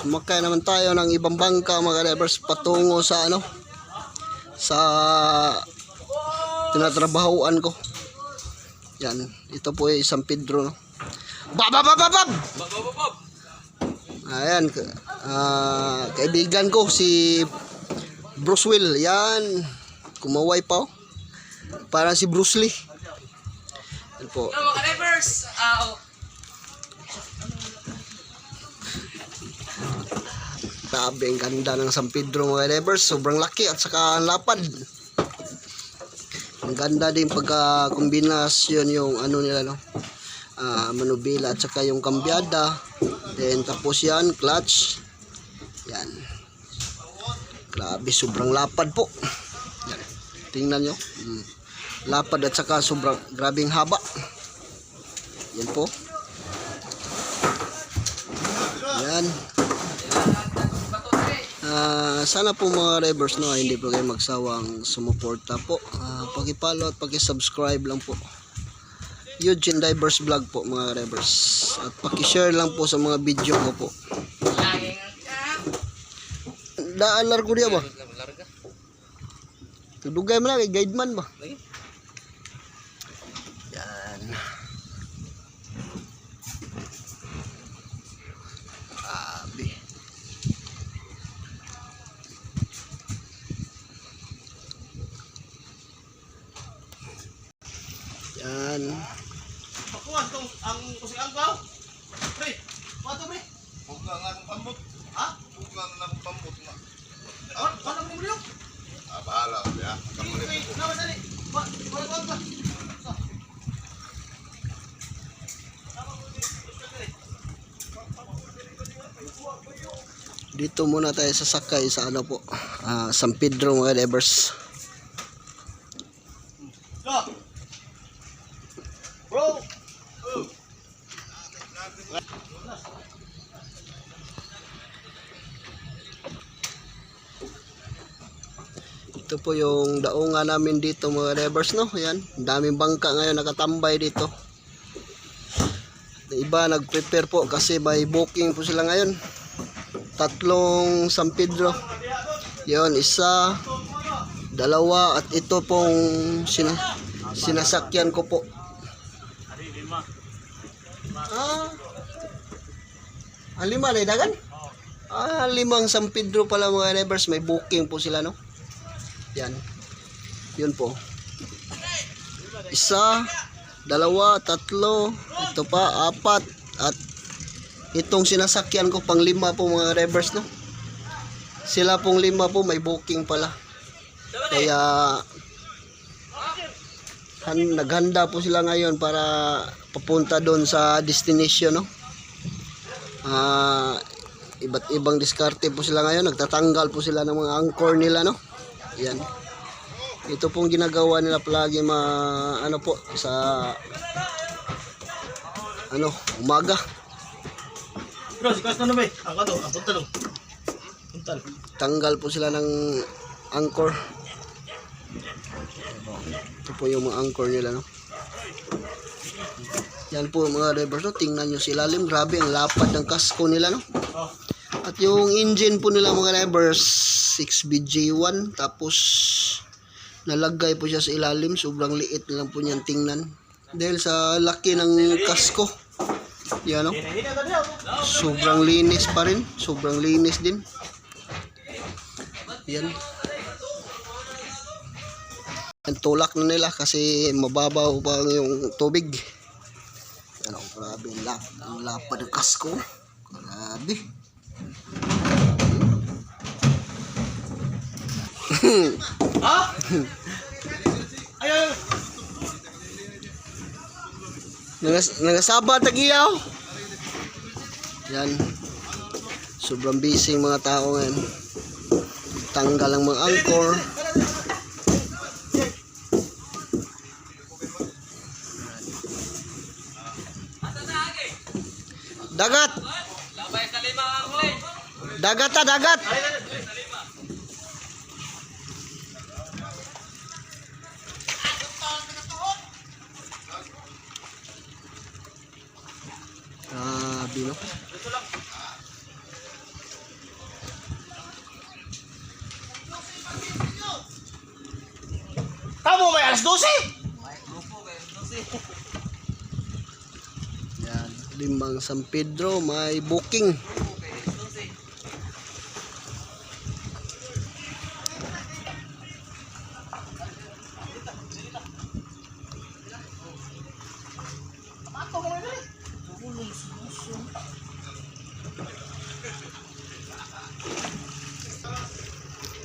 Sumakay naman tayo ng ibang bangka mga drivers patungo sa ano sa tinatrabahoan ko. Yan, ito po ay San Pedro no. Bababababab! Ayan, ka- ah, kaibigan ko si Bruce Will. Yan, kumaway pa oh. Parang si Bruce Lee. Yan po. Hello mga drivers! Ah, oh. Grabe, ang ganda ng San Pedro mga neighbors. Sobrang laki at saka ang lapad. Ang ganda din pagka kombinasyon yung ano nila no. Ah, manubila at saka yung kambyada. Then tapos yan, clutch. Yan. Grabe, sobrang lapad po. Yan. Tingnan nyo. Mm. Lapad at saka sobrang grabing haba. Yan po. Yan. Ah, sana po mga revers no, hindi po kayo magsawang sumuporta po. Ah, paki-follow at paki-subscribe lang po. Eugene Divers Vlog po mga revers. At paki-share lang po sa mga video ko po. Daalar ko diya ba? Tudugay mo na kay guide man ba? Lagi. Yan. Grabe. Yan. Pakuan tong ang kusing angkaw. Pre, pato pre. Buka nga ng pambot. Ha? Buka ng pambot na. Ano ano mo niyo? Ah, bahala ko ya. Kamu Pre, rin po. nawa sani. Ba, wala ko ba? Dito muna tayo sasakay sa ano po, ah, San Pedro mga drivers. Go. Bro. Ito po yung daungan namin dito mga drivers no. Yan, daming bangka ngayon nakatambay dito. Iba nag-prepare po kasi may booking po sila ngayon. Tatlong San Pedro. Yon, isa, dalawa at ito pong sina sinasakyan ko po. Ah. Ang lima na dagan? Ah, limang San Pedro pala mga neighbors. May booking po sila, no? Yan. Yun po. Isa, dalawa, tatlo, ito pa, apat, at itong sinasakyan ko pang lima po mga revers, no? Sila pong lima po may booking pala. Kaya han, naghanda po sila ngayon para papunta doon sa destination, no? Ah, iba't ibang diskarte po sila ngayon. Nagtatanggal po sila ng mga anchor nila, no? Yan. Ito pong ginagawa nila palagi ma ano po sa ano, umaga. Bro, si Kasno na ba? Ang kato, ang puntal. oh. Puntal. Tanggal po sila ng anchor. Ito po yung mga anchor nila, no? Yan po mga drivers, no? Tingnan nyo si ilalim. Grabe, ang lapad ng kasko nila, no? Oh. At yung engine po nila mga drivers, 6BJ1. Tapos, nalagay po siya sa ilalim. Sobrang liit lang po niyan tingnan. Dahil sa laki ng kasko. Yan, ka diya. Sobrang linis pa rin. Sobrang linis din. Yan. Ang tulak na nila kasi mababaw pa yung tubig. Yan oh, grabe ang lap, ang lapad ng kasko. Grabe. Ha? Ayaw. Nagas, nagasaba tagiyaw. Yan. Sobrang busy mga tao ngayon. Tanggal ang mga anchor. Dagat! Labay sa kilo. Tamo may alas 12? May grupo may alas 12. Yan, limbang San Pedro may booking.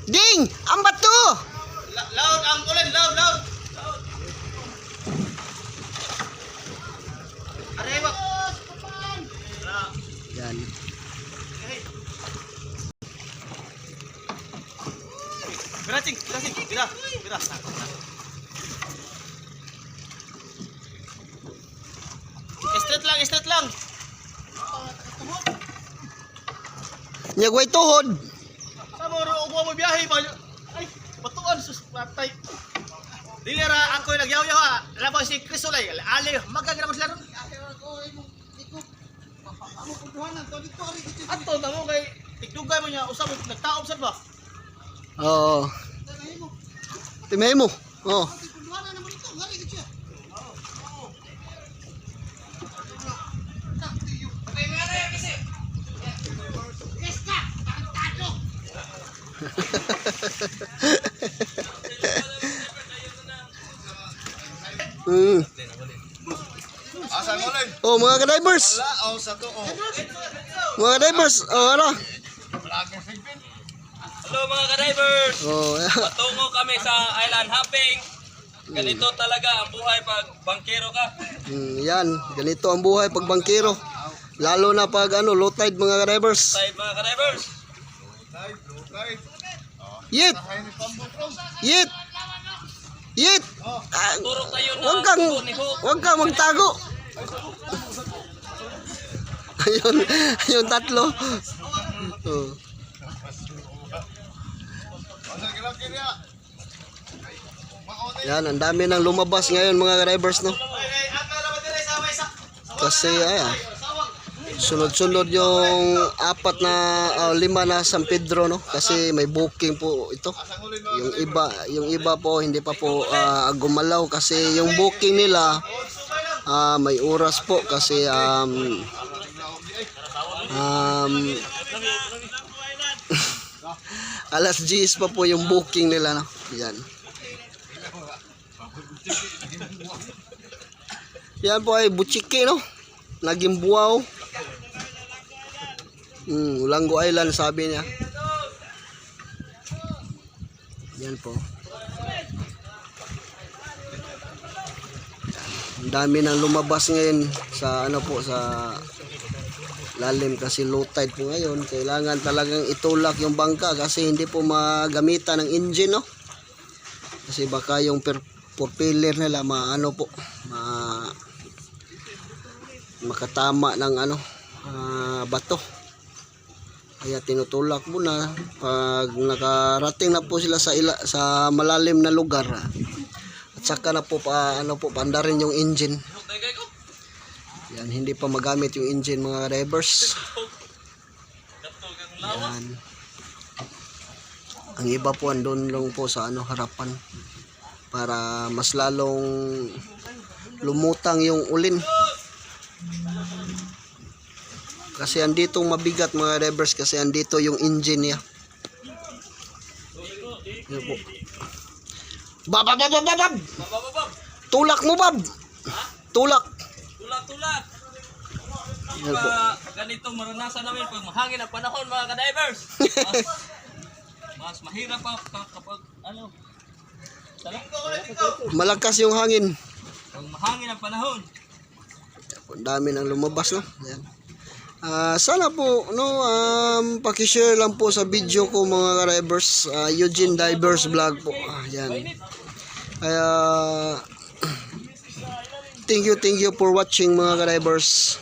Ding! Ang bato! Loud ang ulan, loud, loud! Mo! Yan. Bira, cing, bira, cing, bira, bira. Straight lang, straight lang. Nyagway tuhod. Biyahe ba? Ay, batuan sus patay. Dili ra ako nagyaw-yaw ha. Labo si Chris Olay. Ali, magagira mo sila ron. Ato na mo kay tigdugay mo niya usab nagtaob sad ba? Oo. Timay mo. Oo. Mm. Oh, mga ka-divers. Mga divers. Oh, ano? Hello mga ka-divers! Oh, Patungo kami sa island hopping. Ganito talaga ang buhay pag bangkero ka. mm, yan. Ganito ang buhay pag bangkero. Lalo na pag ano, low tide mga ka-divers. Side mga ka-divers. Tide, low tide. Yit! Yit! Yit! Ah, Turok tayo na Huwag kang, huwag kang magtago. ayun, ayun tatlo. Oh. Yan, ang dami nang lumabas ngayon mga drivers no. Ay, ay, aka sunod-sunod yung apat na ah, lima na San Pedro no. Kasi may booking po ito. Yung iba, yung iba po hindi pa po ah, gumalaw kasi yung booking nila ah, may oras po kasi um, um, alas 10 pa po yung booking nila no. Yan. Yan po ay butchike no. Naging buwaw. Hmm, Ulango Island sabi niya. Yan po. Ang dami nang lumabas ngayon sa ano po sa lalim kasi low tide po ngayon. Kailangan talagang itulak yung bangka kasi hindi po magamitan ng engine no. Kasi baka yung per propeller nila maano po ma makatama ng ano ah, bato. Kaya tinutulak muna pag nakarating na po sila sa ila, sa malalim na lugar. At saka na po pa ano po pandarin yung engine. Yan hindi pa magamit yung engine mga drivers. Yan. Ang iba po andun lang po sa ano harapan para mas lalong lumutang yung ulin. Kasi andito mabigat mga drivers kasi andito yung engine niya. Yan po. Bab, bab, bab, bab, bab! Babababab. Tulak mo, Bab! Tulak! Tulak-tulak. Yan po. Ganito maranasan namin pag mahangin ang panahon mga ka-divers. Mas, mas mahirap pa ka- kapag ano. Malakas yung hangin. Pag mahangin ang panahon. Ang dami nang lumabas, no? Ayan. Ah, sana po no um paki-share lang po sa video ko mga drivers ah, Eugene Divers Vlog po. Ah, yan. Kaya thank you thank you for watching mga drivers.